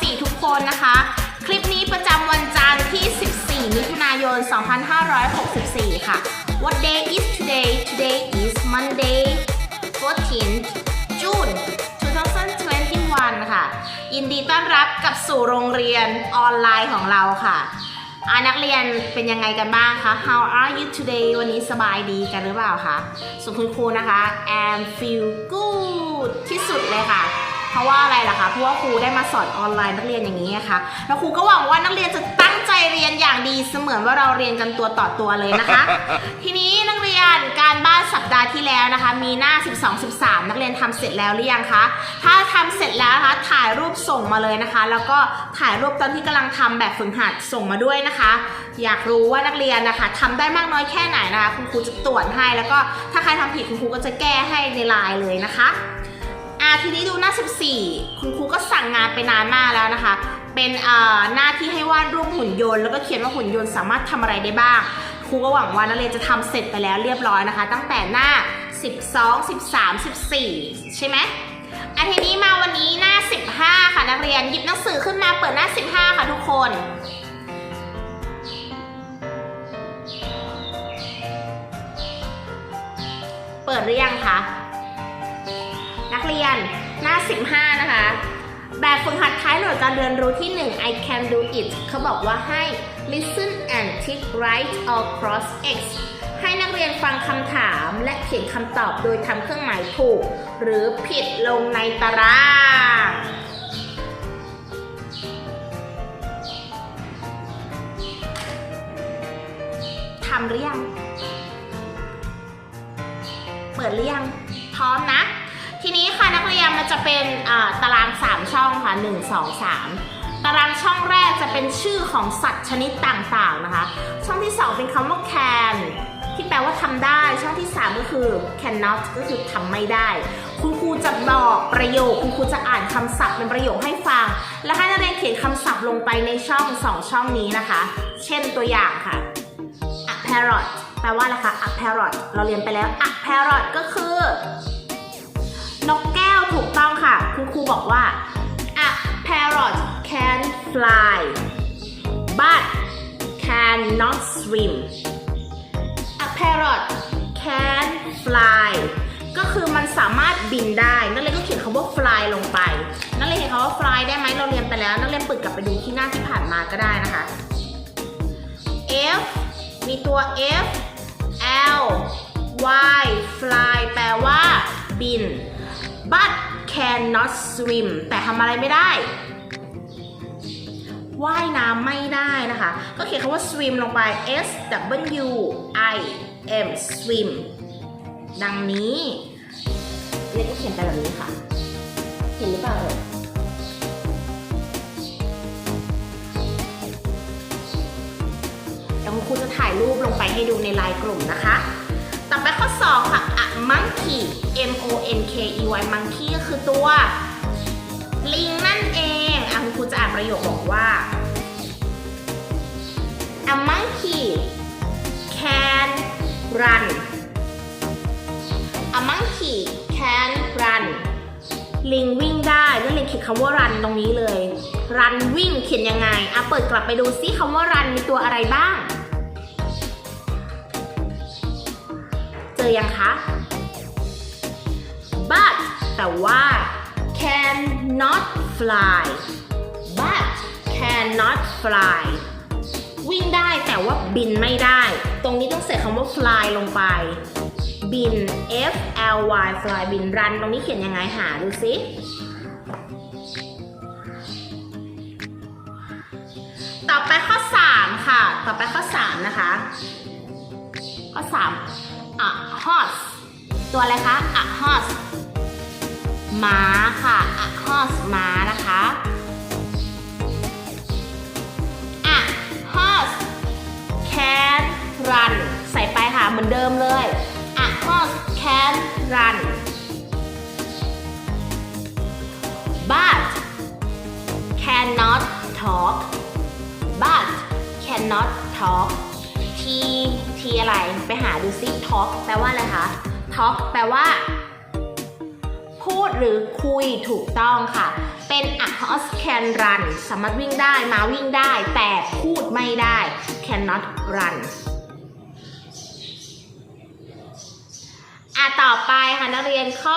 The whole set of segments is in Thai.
.4 ทุกคนนะคะ คลิปนี้ประจำวันจันทร์ที่ 14 มิถุนายน 2564 ค่ะ What day is today Today is Monday 14th June 2021 ค่ะ ยินดีต้อนรับกับสู่โรงเรียนออนไลน์ของเราค่ะอานักเรียนเป็นยังไงกันบ้างคะ How are you today วันนี้สบายดีกันหรือเปล่าคะส่วนคุณครูนะคะ am feel good ที่สุดเลยค่ะ เพราะว่าอะไรล่ะคะเพราะว่าครูได้มาสอนออนไลน์นักเรียนอย่างนี้นะคะแล้วครูก็หวังว่านักเรียนจะตั้งใจเรียนอย่างดีเสมือนว่าเราเรียนกันตัวต่อตัวเลยนะคะ ทีนี้นักเรียนการบ้านสัปดาห์ที่แล้วนะคะ มีหน้า 12 13 นักเรียนทำเสร็จแล้วหรือยังคะถ้าทำเสร็จแล้วนะคะถ่ายรูปส่งมาเลยนะคะ แล้วก็ถ่ายรูปตอนที่กำลังทำแบบฝึกหัดส่งมาด้วยนะคะ อยากรู้ว่านักเรียนนะคะทำได้มากน้อยแค่ไหนนะคะคุณครูจะตรวจให้ แล้วก็ถ้าใครทำผิดคุณครูก็จะแก้ให้ในไลน์เลยนะคะ อะทีนี้ดูหน้า 14 คุณครูก็สั่งงานไปนานมากแล้วนะคะ เป็นอ่าหน้าที่ให้วาดรูปหุ่นยนต์ แล้วก็เขียนว่าหุ่นยนต์สามารถทำอะไรได้บ้าง ครูก็หวังว่านักเรียนจะทำเสร็จไปแล้วเรียบร้อยนะคะ ตั้งแต่หน้า 12 13 14 ใช่ไหมอะทีนี้มาวันนี้หน้า 15 ค่ะนักเรียนหยิบหนังสือขึ้นมาเปิดหน้า 15 ค่ะทุกคนเปิดหรือยังคะ เรียน หน้า 15 นะคะ แบบฝึกหัดท้ายหน่วยการเรียนรู้ที่ 1 I can do it เขาบอกว่าให้ listen and tick right or cross x ให้นักเรียนฟังคำถามและเขียนคำตอบโดยทำเครื่องหมายถูก หรือผิดลงในตารางทำหรือยัง เปิดหรือยัง พร้อมนะ ทีนี้ค่ะนักเรียนมันจะเป็นตาราง 3 ช่องค่ะ 1 2 3 ตารางช่องแรกจะเป็นชื่อของสัตว์ชนิดต่างๆนะคะ ช่องที่ 2 เป็นคำว่า can ที่แปลว่าทำได้ ช่องที่ 3 ก็คือ cannot ก็คือทำไม่ได้ คุณครูจะบอกประโยค คุณครูจะอ่านคำศัพท์เป็นประโยคให้ฟัง และให้นักเรียนเขียนคำศัพท์ลงไปในช่อง 2 ช่องนี้นะคะ เช่นตัวอย่างค่ะ a parrot แปลว่าอะไรคะ a parrot เราเรียนไปแล้ว a parrot ก็คือ ครูบอกว่า a parrot can fly but cannot swim a parrot can fly ก็คือมันสามารถบินได้นักเรียนก็เขียนคำว่า fly ลงไปนักเรียนเห็นคำว่า fly ได้ไหมเราเรียนไปแล้วนักเรียนเปิดกลับไปดูที่หน้าที่ผ่านมาก็ได้นะคะ F มีตัว F L Y fly แปลว่าบิน but cannot swim แต่ทำอะไรไม่ได้ว่ายน้ำไม่ได้นะคะ ก็เขียนคำว่า swim ลงไป S W I M swim ดังนี้เล็กก็เขียนไปแบบนี้ค่ะ เห็นหรือเปล่าเอ่ยเดี๋ยวคุณจะถ่ายรูปลงไปให้ดูในไลน์กลุ่มนะคะ ต่อไปข้อ 2 ค่ะ a monkey M O N K E Y monkey ก็คือตัว ลิงนั่นเองอะคุณครูจะอ่านประโยคบอกว่า a monkey can run a monkey can run ลิงวิ่งได้นักเรียเขียนคำว่า run ตรงนี้เลย run วิ่งเขียนยังไงอะเปิดกลับไปดูซิคำว่า run มีตัวอะไรบ้าง อยังคะ but แต่ว่า cannot fly but cannot fly วิ่งได้แต่ว่าบินไม่ได้ ตรงนี้ต้องใส่คำว่า fly ลงไป บิน F L Y fly บิน run ตรงนี้เขียนยังไงหาดูสิ ต่อไปข้อ 3 ค่ะ ต่อไปข้อ 3 นะคะ ข้อ3 a horse ตัวอะไรคะ a horse ม้าค่ะ a horse ม้านะคะ a horse can run ใส่ไปค่ะเหมือนเดิมเลย a horse can run but cannot talk but cannot talk t t อะไรไปหาดูซิ talk แปลว่าอะไรคะ talk แปลว่า พูดหรือคุยถูกต้องค่ะ เป็นเป็น a horse can run สามารถวิ่งได้มาวิ่งได้ แต่พูดไม่ได้ cannot run อะต่อไปค่ะนักเรียนข้อ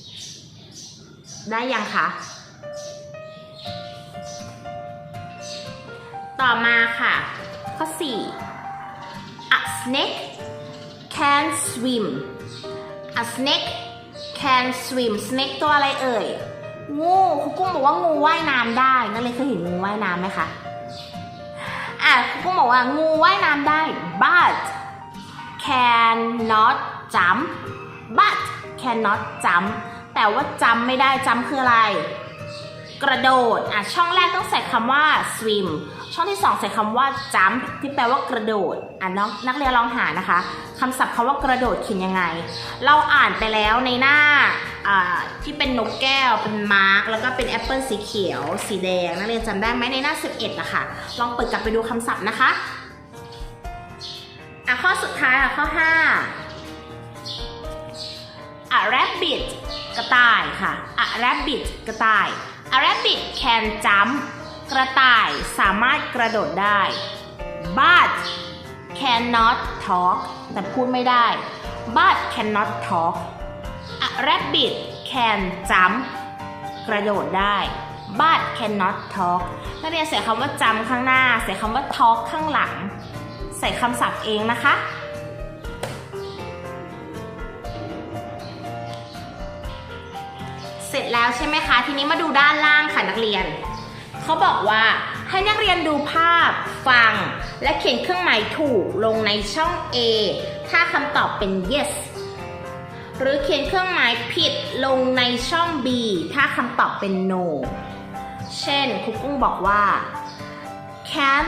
4 ได้ยังคะต่อมาค่ะ ข้อ 4 a snake can swim a snake can swim snake ตัวอะไรเอ่ย งูครูกุ้งบอกว่างูว่ายน้ำได้ นักเรียเคยเห็นงูว่ายน้ำไหมคะ อะครูกุ้งบอกว่างูว่ายน้ำได้ but cannot jump but cannot jump แต่ว่าจำไม่ได้จำคืออะไร กระโดดอะช่องแรกต้องใส่คำว่า swim ช่องที่สองใส่คำว่า jump ที่แปลว่ากระโดดอะน้องนักเรียนลองหานะคะคำศัพท์คำว่ากระโดดเขียนยังไง เราอ่านไปแล้วในหน้าอ่าที่เป็นนกแก้วเป็นมาร์กแล้วก็เป็นแอปเปิลสีเขียว สีแดงนักเรียนจำได้ไหมในหน้า 11นะคะลองเปิดกลับไปดูคำศัพท์นะคะอะข้อสุดท้ายอะข้อ 5 a rabbit กระต่ายค่ะ a rabbit กระต่าย a rabbit can jump กระต่ายสามารถกระโดดได้ but cannot talk แต่พูดไม่ได้ but cannot talk a rabbit can jump กระโดดได้ but cannot talk นักเรียนใส่คำว่าจำข้างหน้า ใส่คำว่า talk ข้างหลัง ใส่คำศัพท์เองนะคะ จแล้วใช่ไหมคะ ทีนี้มาดูด้านล่างค่ะนักเรียน เขาบอกว่าให้นักเรียนดูภาพ ฟัง และเขียนเครื่องหมายถูกลงในช่อง A ถ้าคำตอบเป็น yes หรือเขียนเครื่องหมายผิดลงในช่อง B ถ้าคำตอบเป็น no เช่นครูกุ้งบอกว่า Can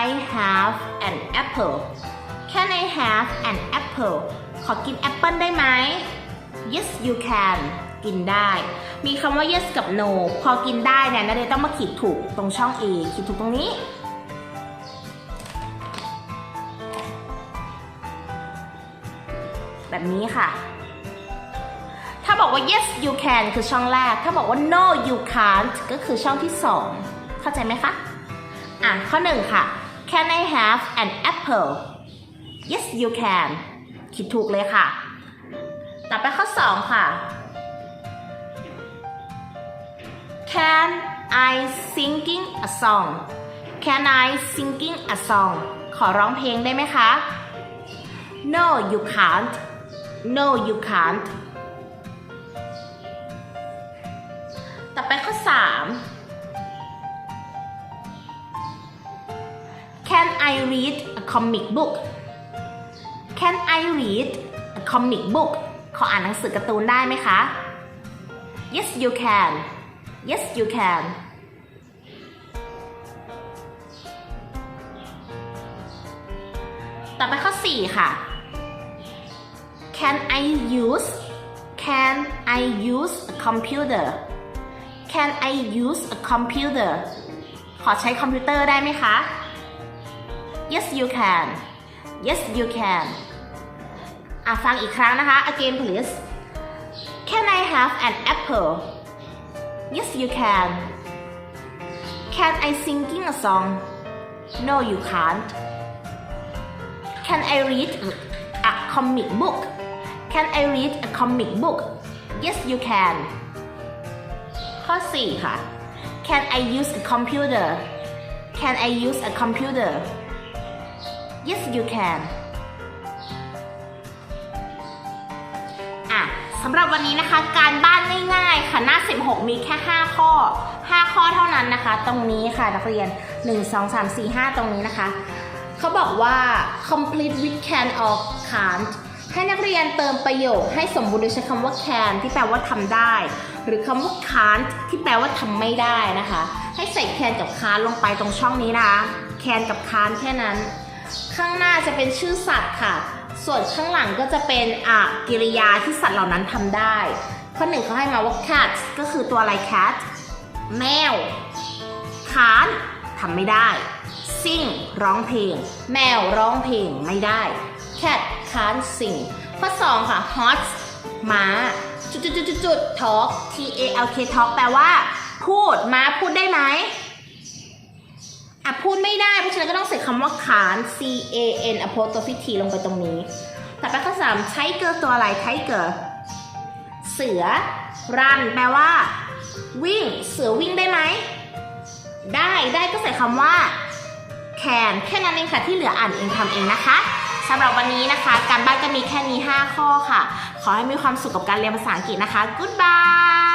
I have an apple Can I have an apple ขอกินแอปเปิลได้ไหม Yes you can กินได้ มีคำว่า yes กับ no พอกินได้เนี่ยนักเรียนต้องมาขีดถูกตรงช่อง A ขีดถูกตรงนี้ แบบนี้ค่ะ ถ้าบอกว่า yes you can คือช่องแรก ถ้าบอกว่า no you can't ก็คือช่องที่สองเข้าใจไหมคะ อะ ข้อหนึ่งค่ะ Can I have an apple Yes you can คิดถูกเลยค่ะ ต่อไปข้อสองค่ะ Can I singing a song Can I singing a song ขอร้องเพลงได้ไหมคะ No you can't No you can't ต่อไปข้อสาม Can I read a comic book Can I read a comic book ขออ่านหนังสือการ์ตูนได้ไหมคะ Yes you can Yes you can ต่อไปข้อ 4 ค่ะ Can I use Can I use a computer Can I use a computer ขอใช้คอมพิวเตอร์ได้ไหมคะ Yes you can Yes you can อะฟังอีกครั้งนะคะ again please Can I have an apple Yes you can Can I singing a song No you can't Can I read a comic book Can I read a comic book Yes you can ข้อ 4 ค่ะ Can I use a computer Can I use a computer Yes you can สำหรับวันนี้นะคะ การบ้านง่ายๆค่ะหน้า 16 มีแค่ 5 ข้อ 5 ข้อเท่านั้นนะคะ ตรงนี้ค่ะนักเรียน 1 2 3 4 5 ตรงนี้นะคะ เขาบอกว่า complete with can or can't ให้นักเรียนเติมประโยคให้สมบูรณ์โดยใช้คำว่า can ที่แปลว่าทำได้ หรือคำว่า can't ที่แปลว่าทำไม่ได้นะคะ ให้ใส่ can กับ can't ลงไปตรงช่องนี้นะคะ can กับ can't แค่นั้น ข้างหน้าจะเป็นชื่อสัตว์ค่ะ ส่วนข้างหลังก็จะเป็นอะกิริยาที่สัตว์เหล่านั้นทำได้ ข้อหนึ่งเขาให้มาว่า cat ก็คือตัวอะไร cat แมว can't ทำไม่ได้ sing ร้องเพลง แมวร้องเพลงไม่ได้ cat can't sing ข้อ2ค่ะ horse ม้าจุดจุดจุดจุดจุด talk T A L K talk แปลว่า พูดม้าพูดได้ไหม อะพูดไม่ได้ เพราะฉะนั้นก็ต้องใส่คำว่าขาน C A N apostrophe T ลงไปตรงนี้ต่อไปข้อสาม tiger ตัวอะไร tiger เสือ run แปลว่า วิ่งเสือวิ่งได้ไหม ได้ได้ก็ใส่คำว่า can แค่นั้นเองค่ะ ที่เหลืออ่านเองทำเองนะคะสำหรับวันนี้นะคะ การบ้านก็มีแค่นี้ 5 ข้อค่ะ ขอให้มีความสุขกับการเรียนภาษาอังกฤษนะคะ goodbye